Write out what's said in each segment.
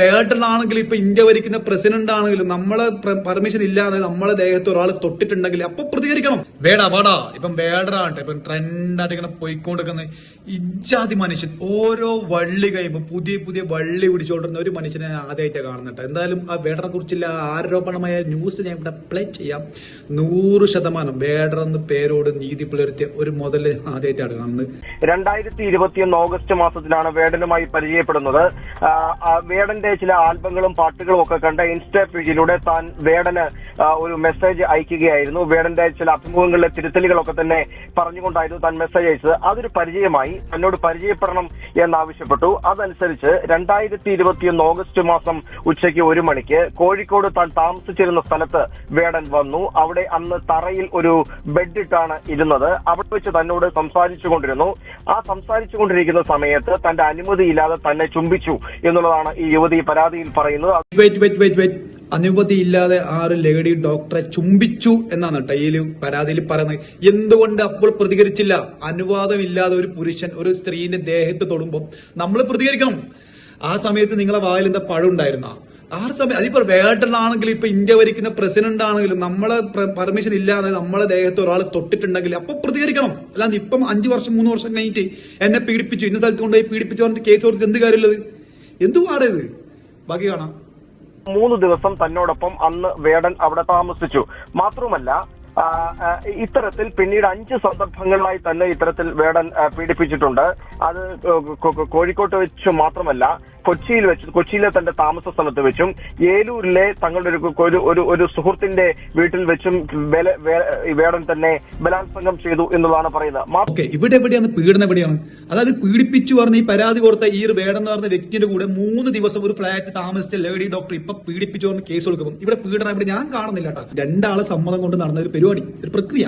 വേട്ടനാണെങ്കിലും ഇപ്പൊ ഇന്ത്യ ഭരിക്കുന്ന പ്രസിഡന്റ് ആണെങ്കിലും നമ്മളെ പെർമിഷൻ ഇല്ലാതെ നമ്മളെ ദേഹത്ത് ഒരാൾ തൊട്ടിട്ടുണ്ടെങ്കിൽ അപ്പൊ പ്രതികരിക്കണം. വേടാ വേടാ ഇപ്പം വേടറാട്ടെ ഇപ്പം ട്രെൻഡായിട്ട് ഇങ്ങനെ പോയിക്കൊണ്ടിരിക്കുന്ന ഇജാതി മനുഷ്യൻ ഓരോ വള്ളി കഴിയുമ്പോൾ പുതിയ പുതിയ വള്ളി പിടിച്ചോണ്ടിരുന്ന ഒരു മനുഷ്യനെ ആദ്യമായിട്ടാണ് കാണുന്നുണ്ട് എന്തായാലും ആ വേടറെ കുറിച്ചുള്ള ആരോപണമായ ന്യൂസ് ഞാൻ ഇവിടെ പ്ലേ ചെയ്യാം. നൂറ് ശതമാനം വേടർ എന്ന പേരോട് നീതി പുലർത്തിയ ഒരു മുതൽ ആദ്യമായിട്ടാണ് കാണുന്നത്. രണ്ടായിരത്തി ഇരുപത്തിയൊന്ന് ഓഗസ്റ്റ് മാസത്തിലാണ് വേടനുമായി പരിചയപ്പെടുന്നത്. ആ, വേടന്റെ ചില ആൽബങ്ങളും പാട്ടുകളും ഒക്കെ കണ്ട ഇൻസ്റ്റാ പേജിലൂടെ താൻ വേടന് ഒരു മെസ്സേജ് അയക്കുകയായിരുന്നു. വേടന്റെ ചില അഭിമുഖങ്ങളിലെ തിരുത്തലുകളൊക്കെ തന്നെ പറഞ്ഞുകൊണ്ടായിരുന്നു താൻ മെസ്സേജ് അയച്ചത്. അതൊരു പരിചയമായി തന്നോട് പരിചയപ്പെടണം എന്നാവശ്യപ്പെട്ടു. അതനുസരിച്ച് രണ്ടായിരത്തി ഇരുപത്തിയൊന്ന് ഓഗസ്റ്റ് മാസം ഉച്ചയ്ക്ക് ഒരു മണിക്ക് കോഴിക്കോട് താൻ താമസിച്ചിരുന്ന സ്ഥലത്ത് വേടൻ വന്നു. അവിടെ അന്ന് തറയിൽ ഒരു ബെഡിട്ടാണ് ഇരുന്നത്. അവിടെ വെച്ച് തന്നോട് സംസാരിച്ചു കൊണ്ടിരുന്നു ആ സംസാരിച്ചു കൊണ്ടിരിക്കുന്ന സമയത്ത് തന്റെ അനുമതിയില്ലാതെ തന്നെ ചുംബിച്ചു എന്നുള്ളതാണ് ഈ യുവതി പരാതിയിൽ പറയുന്നു അനുമതി ഇല്ലാതെ ആറ് ലേഡി ഡോക്ടറെ ചുംബിച്ചു എന്നാണ് ഈ പരാതിയിൽ പറയുന്നത്. എന്തുകൊണ്ട് അപ്പോൾ പ്രതികരിച്ചില്ല? അനുവാദം ഇല്ലാതെ ഒരു പുരുഷൻ ഒരു സ്ത്രീന്റെ ദേഹത്ത് തൊടുമ്പോൾ നമ്മൾ പ്രതികരിക്കണം. ആ സമയത്ത് നിങ്ങളെ വായിൽ എന്താ പഴം ഉണ്ടായിരുന്ന? ആ സമയം അതിപ്പോ വേട്ടനാണെങ്കിലും ഇപ്പൊ ഇന്ത്യ ഭരിക്കുന്ന പ്രസിഡന്റ് ആണെങ്കിലും നമ്മളെ പെർമിഷൻ ഇല്ലാതെ നമ്മളെ ദേഹത്ത് ഒരാൾ തൊട്ടിട്ടുണ്ടെങ്കിൽ അപ്പൊ പ്രതികരിക്കണം. അല്ലാതെ ഇപ്പം അഞ്ചു വർഷം മൂന്ന് വർഷം കഴിഞ്ഞിട്ട് എന്നെ പീഡിപ്പിച്ചു. ഇന്ന സ്ഥലത്ത് കൊണ്ടുപോയി പീഡിപ്പിച്ചു പറഞ്ഞിട്ട് കേസ് കൊടുത്ത് എന്ത് കാര്യമുള്ളത്? എന്ത് പാടേത് ബാക്കി കാണാം. മൂന്ന് ദിവസം തന്നോടൊപ്പം അന്ന് വേടൻ അവിടെ താമസിച്ചു. മാത്രമല്ല ഇത്തരത്തിൽ പിന്നീട് അഞ്ച് സന്ദർഭങ്ങളിലായി തന്നെ ഇത്തരത്തിൽ വേടൻ പീഡിപ്പിച്ചിട്ടുണ്ട്. അത് കോഴിക്കോട്ട് വെച്ച് മാത്രമല്ല കൊച്ചിയിൽ വെച്ച് കൊച്ചിയിലെ തന്റെ താമസ സ്ഥലത്ത് വെച്ചും ഏലൂരിലെ തങ്ങളുടെ ഒരു ഒരു ഒരു സുഹൃത്തിന്റെ വീട്ടിൽ വെച്ചും വേടൻ തന്നെ ബലാത്സംഗം ചെയ്തു എന്നുള്ളതാണ് പറയുന്നത്. ഇവിടെ എവിടെയാണ്? പീഡനം എവിടെയാണ്? അതായത് പീഡിപ്പിച്ചു പറഞ്ഞ ഈ പരാതി കൊടുത്ത ഈ ഒരു വേടം എന്ന് പറഞ്ഞ വ്യക്തിയുടെ കൂടെ മൂന്ന് ദിവസം ഒരു ഫ്ലാറ്റ് താമസിച്ച ലേഡി ഡോക്ടർ ഇപ്പൊ പീഡിപ്പിച്ചു പറഞ്ഞ കേസ് കൊടുക്കും ഇവിടെ പീഡനം ഇവിടെ ഞാൻ കാണുന്നില്ല കേട്ടോ. രണ്ടാളെ സമ്മതം കൊണ്ട് നടന്ന ഒരു പരിപാടി ഒരു പ്രക്രിയ.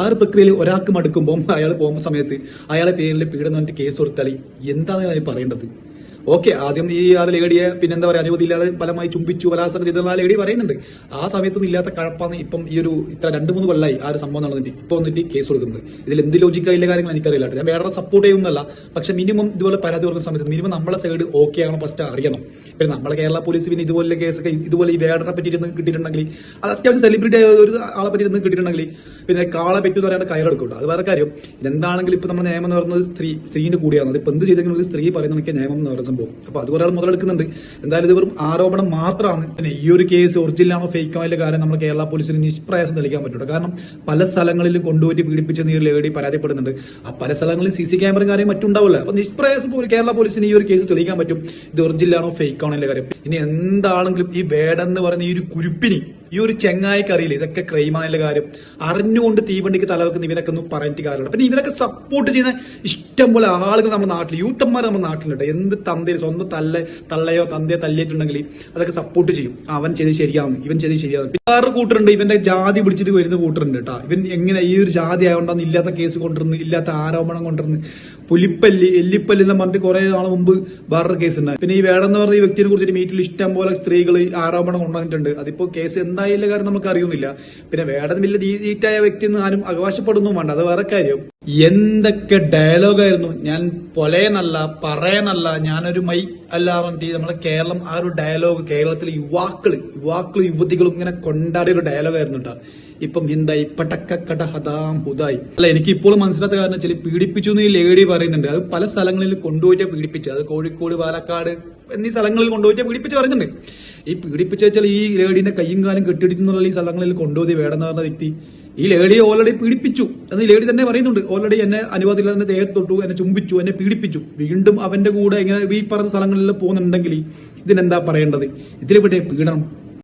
ആ ഒരു പ്രക്രിയയിൽ ഒരാൾക്ക് മടുക്കുമ്പോൾ അയാൾ പോകുന്ന സമയത്ത് അയാളെ പേരിൽ പീഡനം കേസ് കൊടുത്താൽ എന്താണ് പറയേണ്ടത്? ഓക്കെ ആദ്യം ഈ ആ ലേഡിയെ പിന്നെന്താ പറയുക അനുമതി ഇല്ലാതെ ഫലമായി ചുംബിച്ചു ബലാത്സംഗം ചെയ്തെന്ന് ആ ലേഡി പറയുന്നുണ്ട്. ആ സമയത്തൊന്നും ഇല്ലാത്ത കഴപ്പാണ് ഇപ്പം ഈ ഒരു ഇത്ര രണ്ട് മൂന്ന് കൊല്ലായി ആ ഒരു സംഭവം നടന്നിട്ട്. ഇപ്പൊ വന്നിട്ട് കേസ് കൊടുക്കുന്നത്. ഇതിൽ എന്ത് ലോജിക്കായില്ല കാര്യങ്ങൾ എനിക്കറിയില്ല ഞാൻ വേറെ സപ്പോർട്ട് ചെയ്യുന്നല്ല പക്ഷെ മിനിമം ഇതുപോലെ പരാതി കൊടുക്കുന്ന സമയത്ത് മിനിമം നമ്മളെ സൈഡ് ഓക്കെ ആണോ ഫസ്റ്റ് അറിയണം. പിന്നെ നമ്മളെ കേരള പോലീസ് പിന്നെ ഇതുപോലെ കേസൊക്കെ ഇതുപോലെ ഈ വേടനെ പറ്റി ഇരുന്ന് കിട്ടിയിട്ടുണ്ടെങ്കിൽ അത് അത്യാവശ്യം സെലിബ്രിറ്റി ആയ ഒരു ആളെ പറ്റി ഇരുന്ന് കിട്ടിയിട്ടുണ്ടെങ്കിൽ പിന്നെ കാളെ പറ്റി എന്ന് പറയാണ്ട് എടുക്കുക അത് വേറെ കാര്യം. എന്താണെങ്കിലും ഇപ്പൊ നമ്മുടെ നിയമം എന്ന് പറയുന്നത് സ്ത്രീ സ്ത്രീന്റെ കൂടിയാണ്. ഇപ്പൊ എന്ത് ചെയ്തെങ്കിലും സ്ത്രീ പറയുന്നതൊക്കെ നിയമം എന്ന് പറയുന്ന സംഭവം അപ്പൊ അത് ഒരാൾ മുതലെടുക്കുന്നുണ്ട്. എന്തായാലും ഇത് വെറും ആരോപണം മാത്രമാണ്. പിന്നെ ഈ ഒരു കേസ് ഒറിജിനലാണോ ഫേക്ക് അതിന്റെ കാര്യം നമ്മൾ കേരള പോലീസിന് നിഷ്പ്രയാസം തെളിയിക്കാൻ പറ്റുള്ളൂ കാരണം പല സ്ഥലങ്ങളിലും കൊണ്ടുപോയി പീഡിപ്പിച്ച നീ ലേഡി പരാതിപ്പെടുന്നുണ്ട്. ആ പല സ്ഥലങ്ങളിൽ സി സി ക്യാമറ കാര്യം മറ്റുണ്ടാവില്ല അപ്പൊ നിഷ്പ്രയാസം പോലും കേരള പോലീസിന് ഈ ഒരു കേസ് തെളിയിക്കാൻ പറ്റും. ഇത് ഒറിജിനലാണോ ഫേക്ക് അതിന്റെ കാര്യം. ഇനി എന്താണെങ്കിലും ഈ വേടെന്ന് പറയുന്ന ഈ ഒരു കുരുപ്പിനി ഈ ഒരു ചെങ്ങായിക്ക് അറിയില്ല ഇതൊക്കെ ക്രൈമാനിലെ കാര്യം. അറിഞ്ഞുകൊണ്ട് തീവണ്ടിക്ക് തലവെക്കുന്ന ഇവരൊക്കെ ഒന്നും പറഞ്ഞിട്ട് കാര്യമില്ല പിന്നെ ഇവരൊക്കെ സപ്പോർട്ട് ചെയ്യുന്ന ഇഷ്ടം പോലെ ആളുകൾ നമ്മുടെ നാട്ടിൽ യൂത്തന്മാർ നമ്മുടെ നാട്ടിലുണ്ട്. എന്ത് തന്തയിൽ സ്വന്തം തല്ല തള്ളയോ തന്തയോ തല്ലിയിട്ടുണ്ടെങ്കിൽ അതൊക്കെ സപ്പോർട്ട് ചെയ്യും. അവൻ ചെയ്ത് ശരിയാവും ഇവൻ ചെയ്ത് ശരിയാവും. വേറെ കൂട്ടറുണ്ട് ഇവന്റെ ജാതി പിടിച്ചിട്ട് വരുന്ന കൂട്ടറുണ്ട് കേട്ടോ. ഇവൻ എങ്ങനെ ഈ ഒരു ജാതി ആയതുകൊണ്ടാണ് ഇല്ലാത്ത കേസ് കൊണ്ടുവരുന്നു ഇല്ലാത്ത ആരോപണം കൊണ്ടുവരുന്നു പുലിപ്പല്ലി എല്ലിപ്പല്ലി എന്ന് പറഞ്ഞിട്ട് കുറെ നാൾ മുമ്പ് വേറൊരു കേസ് ഉണ്ടായി പിന്നെ ഈ വേടെന്ന് പറഞ്ഞ ഈ വ്യക്തിയെ കുറിച്ചിട്ട് മീറ്റിൽ ഇഷ്ടം പോലെ സ്ത്രീകൾ ആരോപണം കൊണ്ടുവന്നിട്ടുണ്ട്. അതിപ്പോ കേസ് എന്തായാലും കാര്യം നമുക്ക് അറിയുന്നില്ല പിന്നെ വേടൻ വലിയ നീറ്റായ വ്യക്തി എന്ന് ആരും അവകാശപ്പെടുന്നു വേണ്ട. അത് വേറെ കാര്യം. എന്തൊക്കെ ഡയലോഗായിരുന്നു ഞാൻ പൊലയനല്ല പറയനല്ല ഞാനൊരു മൈ അല്ല പറഞ്ഞിട്ട് നമ്മളെ കേരളം ആ ഒരു ഡയലോഗ് കേരളത്തിലെ യുവാക്കൾ യുവാക്കൾ യുവതികളും ഇങ്ങനെ കൊണ്ടാടിയ ഒരു ഡയലോഗായിരുന്നു കേട്ടോ ഇപ്പം എന്തായി? പടക്കക്കട ഹതാം ഹുദായി. അല്ല എനിക്ക് ഇപ്പോൾ മനസ്സിലാത്ത കാരണം വെച്ചാൽ പീഡിപ്പിച്ചു എന്ന് ഈ ലേഡി പറയുന്നുണ്ട്. അത് പല സ്ഥലങ്ങളിൽ കൊണ്ടുപോയിട്ട് പീഡിപ്പിച്ചത്. അത് കോഴിക്കോട് പാലക്കാട് എന്നീ സ്ഥലങ്ങളിൽ കൊണ്ടുപോയിട്ട് പീഡിപ്പിച്ച് പറയുന്നുണ്ട് ഈ പീഡിപ്പിച്ച വെച്ചാൽ ഈ ലേഡീന്റെ കയ്യും കാലും കെട്ടിടിച്ചെന്നുള്ള ഈ സ്ഥലങ്ങളിൽ കൊണ്ടുപോയി വേണമെന്ന് പറഞ്ഞ വ്യക്തി. ഈ ലേഡിയെ ഓൾറെഡി പീഡിപ്പിച്ചു. എന്ന് ലേഡി തന്നെ പറയുന്നുണ്ട്. ഓൾറെഡി എന്നെ അനുവാദത്തിൽ എന്നെ ദേഹത്ത് തൊട്ടു എന്നെ ചുംബിച്ചു എന്നെ പീഡിപ്പിച്ചു. വീണ്ടും അവന്റെ കൂടെ ഇങ്ങനെ ഈ പറഞ്ഞ സ്ഥലങ്ങളിൽ പോകുന്നുണ്ടെങ്കിൽ ഇതിനെന്താ പറയേണ്ടത്? ഇതിലെവിടെ പീഡനം